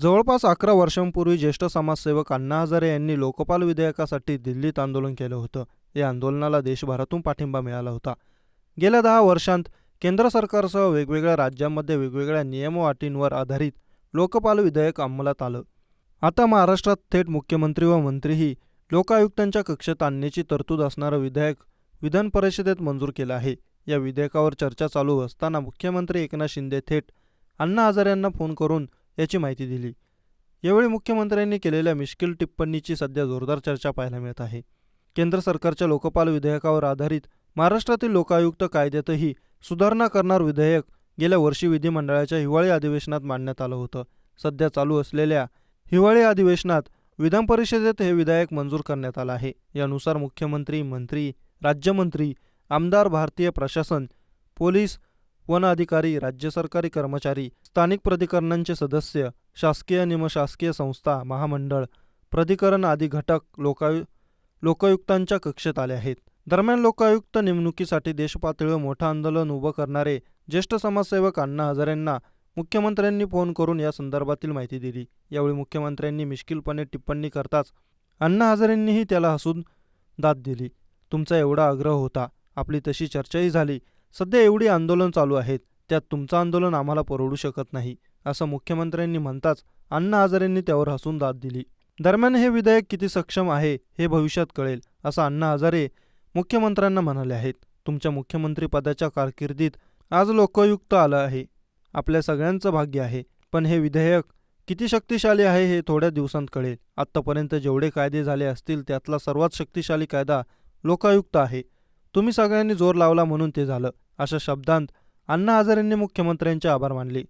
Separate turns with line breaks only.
जवळपास अकरा वर्षांपूर्वी ज्येष्ठ समाजसेवक अण्णा हजारे यांनी लोकपाल विधेयकासाठी दिल्लीत आंदोलन केलं होतं. या आंदोलनाला देशभरातून पाठिंबा मिळाला होता. गेल्या दहा वर्षांत केंद्र सरकारसह वेगवेगळ्या राज्यांमध्ये वेगवेगळ्या नियम व अटींवर आधारित लोकपाल विधेयक अंमलात आलं. आता महाराष्ट्रात थेट मुख्यमंत्री व मंत्रीही लोकायुक्तांच्या कक्षेत आणण्याची तरतूद असणारं विधेयक विधान परिषदेत मंजूर केलं आहे. या विधेयकावर चर्चा चालू असताना मुख्यमंत्री एकनाथ शिंदे थेट अण्णा हजारे यांना फोन करून याची माहिती दिली. यावेळी मुख्यमंत्र्यांनी केलेल्या मिश्किल टिप्पणीची सध्या जोरदार चर्चा पाहायला मिळत आहे. केंद्र सरकारच्या लोकपाल विधेयकावर आधारित महाराष्ट्रातील लोकायुक्त कायद्यातही सुधारणा करणार विधेयक गेल्या वर्षी विधिमंडळाच्या हिवाळी अधिवेशनात मांडण्यात आलं होतं. सध्या चालू असलेल्या हिवाळी अधिवेशनात विधान परिषदेत हे विधेयक मंजूर करण्यात आलं आहे. यानुसार मुख्यमंत्री मंत्री राज्यमंत्री आमदार भारतीय प्रशासन पोलीस वन अधिकारी राज्य सरकारी कर्मचारी स्थानिक प्राधिकरणांचे सदस्य शासकीय निमशासकीय संस्था महामंडळ. प्राधिकरण आदी घटक लोकायु लोकायुक्तांच्या कक्षेत आले आहेत. दरम्यान लोकायुक्त नेमणुकीसाठी देशपातळीवर मोठं आंदोलन उभं करणारे ज्येष्ठ समाजसेवक अण्णा हजारेंना मुख्यमंत्र्यांनी फोन करून या संदर्भातील माहिती दिली. यावेळी मुख्यमंत्र्यांनी मिश्किलपणे टिप्पणी करताच अण्णा हजारेंनीही त्याला हसून दाद दिली. तुमचा एवढा आग्रह होता. आपली तशी चर्चाही झाली. सध्या एवढी आंदोलन चालू आहेत त्यात तुमचं आंदोलन आम्हाला परवडू शकत नाही असं मुख्यमंत्र्यांनी म्हणताच अण्णा हजारेंनी त्यावर हसून दाद दिली. दरम्यान हे विधेयक किती सक्षम आहे हे भविष्यात कळेल असं अण्णा हजारे मुख्यमंत्र्यांना म्हणाले आहेत. तुमच्या मुख्यमंत्रीपदाच्या कारकिर्दीत आज लोकयुक्त आलं आहे. आपल्या सगळ्यांचं भाग्य आहे पण हे विधेयक किती शक्तिशाली आहे हे थोड्या दिवसांत कळेल. आत्तापर्यंत जेवढे कायदे झाले असतील त्यातला सर्वात शक्तिशाली कायदा लोकायुक्त आहे. तुम्ही सगळ्यांनी जोर लावला म्हणून ते झालं. अशा शब्दांत अण्णा हजारेंनी मुख्यमंत्र्यांचे आभार मानले.